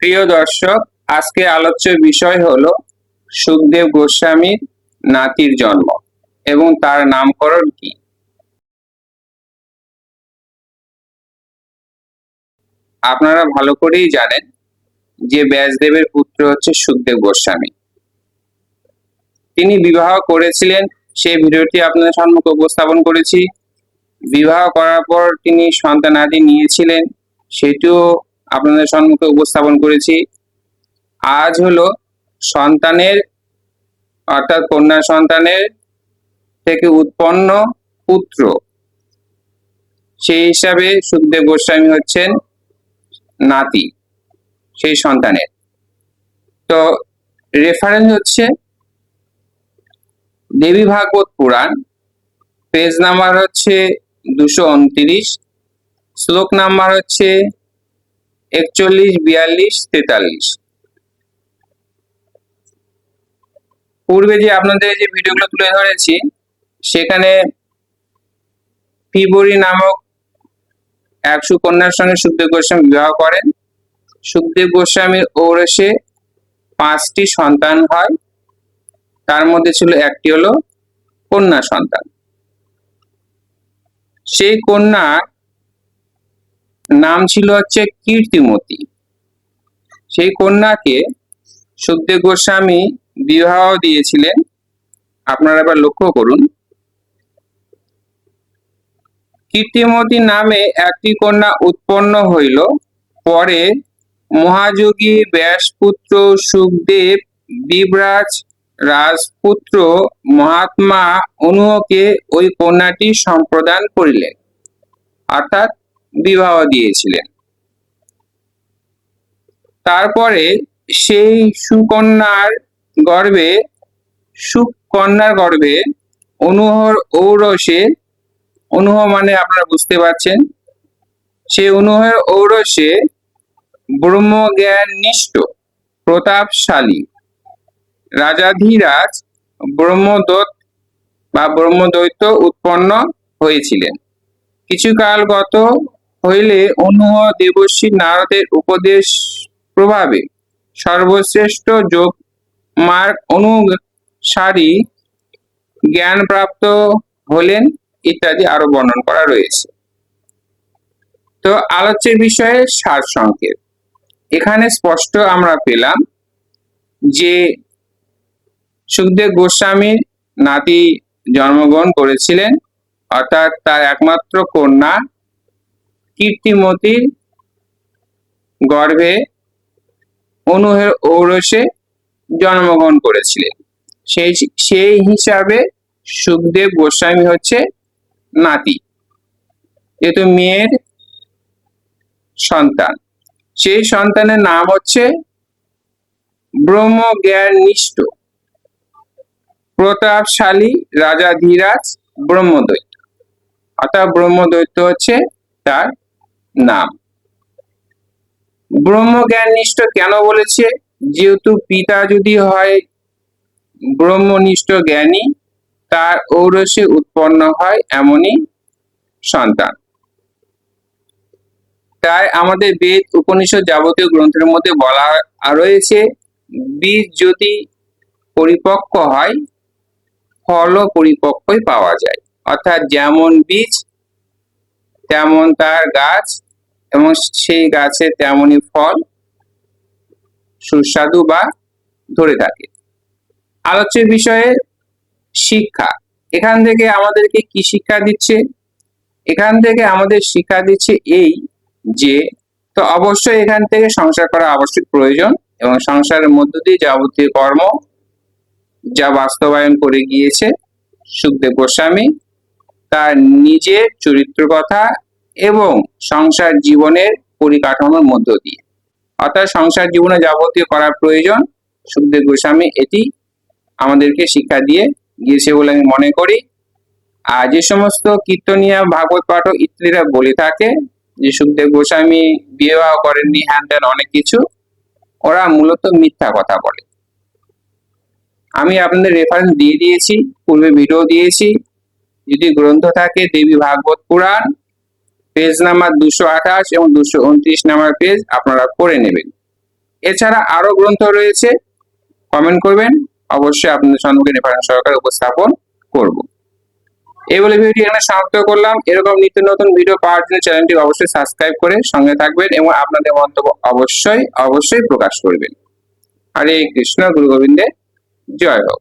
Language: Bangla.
প্রিয় দর্শক, আজকে আলোচ্য বিষয় হলো সুখদেব গোস্বামীর নাতির জন্ম এবং তার নামকরণ কি? আপনারা ভালো করেই জানেন যে ব্যাসদেবের পুত্র হচ্ছে সুখদেব গোস্বামী। তিনি বিবাহ করেছিলেন, সেই ভিডিওটি আপনাদের সম্মুখে উপস্থাপন করেছি। বিবাহ করার পর তিনি সন্তানাদি নিয়েছিলেন, সেটিও আপনাদের সম্মুখে উপস্থাপন করেছি। আজ হলো সন্তানের, অর্থাৎ কন্যা সন্তানের থেকে উৎপন্ন পুত্র। সেই হিসাবে সুখদেব গোস্বামী হচ্ছেন নাতি, সেই সন্তানের। তো রেফারেন্স হচ্ছে দেবী ভাগবত পুরাণ। পেজ নাম্বার হচ্ছে দুশো উনত্রিশ। শ্লোক নাম্বার হচ্ছে একচল্লিশ, বিয়াল্লিশ, তেতাল্লিশ। পূর্বে যে আপনাদের যে ভিডিওগুলো তুলে ধরেছি, সেখানে পিবরি নামক এক সুকন্যার সঙ্গে সুখদেব গোস্বামী বিবাহ করেন। সুখদেব গোস্বামীর ঔরসে পাঁচটি সন্তান হয়। তার মধ্যে ছিল একটি হলো কন্যা সন্তান। সেই কন্যা নাম ছিল হচ্ছে কীর্তিমতী। সেই কন্যাকে সুখদেব গোস্বামী বিবাহ দিয়েছিলেন। আপনারা এবার লক্ষ্য করুন। কীর্তিমতী নামে একটি কন্যা উৎপন্ন হইল। পরে মহাযোগী ব্যাসপুত্র সুখদেব বিবরাজ রাজপুত্র মহাত্মা অনুহকে ওই কন্যাটি সম্প্রদান করিলেন। অর্থাৎ বিবাহ দিয়েছিলেন। তারপরে সেই সুকন্যার গর্ভে সুকন্যার গর্ভে অনুহর ঔরসে, অনুহ মানে আপনারা বুঝতে পারছেন, সে অনুহের ঔরসে ব্রহ্মজ্ঞান নিষ্ঠ প্রতাপশালী। রাজাধিরাজ ব্রহ্মদত্ত বা ব্রহ্মদৈত্য উৎপন্ন হয়েছিলেন। কিছু কাল গত হইলে অনুহ দেবশ্রী নারদের উপদেশ প্রভাবে সর্বশ্রেষ্ঠ যোগ মার্গ অনুসারী জ্ঞান প্রাপ্ত হলেন ইত্যাদি আরও বর্ণন করা রয়েছে। তো আলোচ্যের বিষয়ে সার সংকেত। এখানে স্পষ্ট আমরা পেলাম যে সুখদেব গোস্বামীর নাতি জন্মগ্রহণ করেছিলেন, অর্থাৎ তার একমাত্র কন্যা কীর্তিমতির গর্ভে অনুহের ঔরসে জন্মগ্রহণ করেছিলেন। সেই সেই হিসাবে সুখদেব গোস্বামী হচ্ছে নাতি, যেহেতু মেয়ের সন্তান। সেই সন্তানের নাম হচ্ছে ব্রহ্মজ্ঞান নিষ্ঠ প্রতাপশালী রাজা ধীরাজ ব্রহ্মদৈত্য। অর্থাৎ ব্রহ্মদৈত্য হচ্ছে তার নাম ব্রহ্মজ্ঞাননিষ্ঠ কেন বলেছে? যেহেতু পিতা যদি হয় ব্রহ্মনিষ্ঠ জ্ঞানী, তার ঔরসে উৎপন্ন হয় এমনই সন্তান। তাই আমাদের বেদ, উপনিষদ যাবতীয় গ্রন্থের মধ্যে বলা রয়েছে, বীজ যদি পরিপক্ক হয় ফলও পরিপক্কই পাওয়া যায়। অর্থাৎ যেমন বীজ, তেমন তার গাছ এবং সেই গাছে তেমনই ফল সুস্বাদু বা ধরে থাকে। আলোচ্য বিষয়ে শিক্ষা। এখান থেকে আমাদেরকে কি শিক্ষা দিচ্ছে? এখান থেকে আমাদের শিক্ষা দিচ্ছে এই যে, তো অবশ্যই এখান থেকে সংসার করা আবশ্যক প্রয়োজন এবং সংসারের মধ্য দিয়ে যাবতীয় কর্ম যা বাস্তবায়ন করে গিয়েছে সুখদেব গোস্বামী, তার নিজের চরিত্র কথা এবং সংসার জীবনের পরিকাঠামোর মধ্য দিয়ে। অর্থাৎ সংসার জীবনে যাবতীয় করার প্রয়োজন, সুখদেব গোস্বামী এটি আমাদেরকে শিক্ষা দিয়ে গিয়েছে বলে আমি মনে করি। আর যে সমস্ত কীর্তনিয়া, ভাগবত পাঠক ইত্যাদিরা বলে থাকে, যে সুখদেব গোস্বামী বিবাহ করেননি, হ্যান ত্যান অনেক কিছু, ওরা মূলত মিথ্যা কথা বলে। আমি আপনাদের রেফারেন্স দিয়ে দিয়েছি, পূর্বে ভিডিও দিয়েছি। যদি গ্রন্থ থাকে, দেবী ভাগবত পুরাণ পেজ নাম্বার দুশো আঠাশ এবং দুশো উনত্রিশ নাম্বার পেজ আপনারা পড়ে নেবেন। এছাড়া আরও গ্রন্থ রয়েছে কমেন্ট করবেন, অবশ্যই আপনাদের সম্মুখে রেফারেন্স সরকার উপস্থাপন করব। এই বলে ভিডিওটি এখানে সমাপ্ত করলাম। এরকম নিত্য নতুন ভিডিও পাওয়ার জন্য চ্যানেলটি অবশ্যই সাবস্ক্রাইব করে সঙ্গে থাকবেন এবং আপনাদের মন্তব্য অবশ্যই অবশ্যই প্রকাশ করবেন। হরে কৃষ্ণ গুরু গোবিন্দে জয় হোক।